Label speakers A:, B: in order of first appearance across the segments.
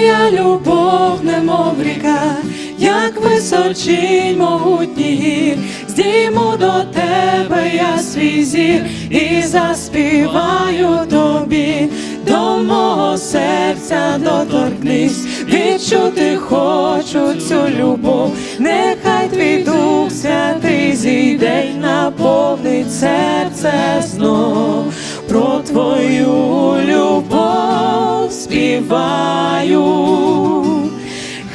A: Твоя любов, немов ріка, як височинь могутній гір, здійму до тебе я свій зір і заспіваю тобі, до мого серця доторкнись, відчути хочу цю любов, нехай твій дух святий зійде й наповнить серце знов. Про твою співаю,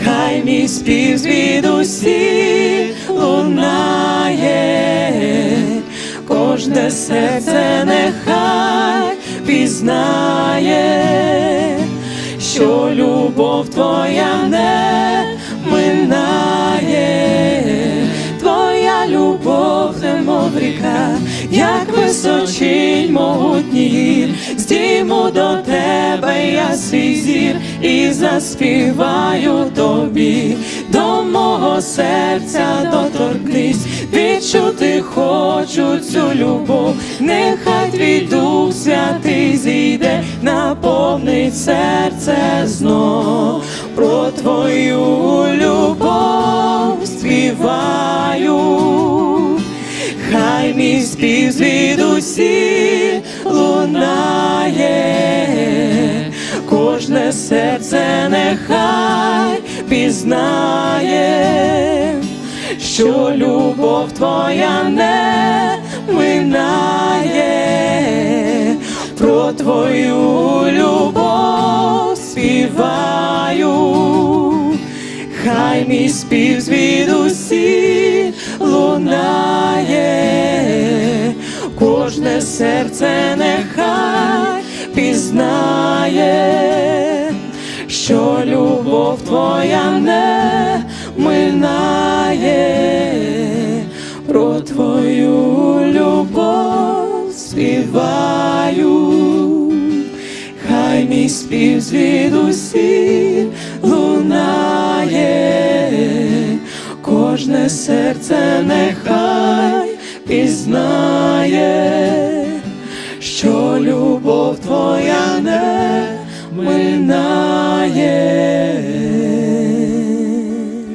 A: хай мій спів звідусі лунає, кожне серце нехай пізнає, що любов твоя не минає, твоя любов, немов ріка, як височинь могутній здійму до тебе я свій зір і заспіваю тобі, до мого серця доторкнись, відчути хочу цю любов, нехай твій дух святий зійде, наповнить серце знов. Про твою любов співаю. Хай мій спів звідусі лунає, кожне серце нехай пізнає, що любов твоя не минає, про твою любов співаю. Хай мій спів звідусі лунає, кожне серце нехай пізнає, любов твоя не минає, про твою любов співаю, хай мій спів звідусі лунає, кожне серце нехай пізнає, що любов твоя не минає.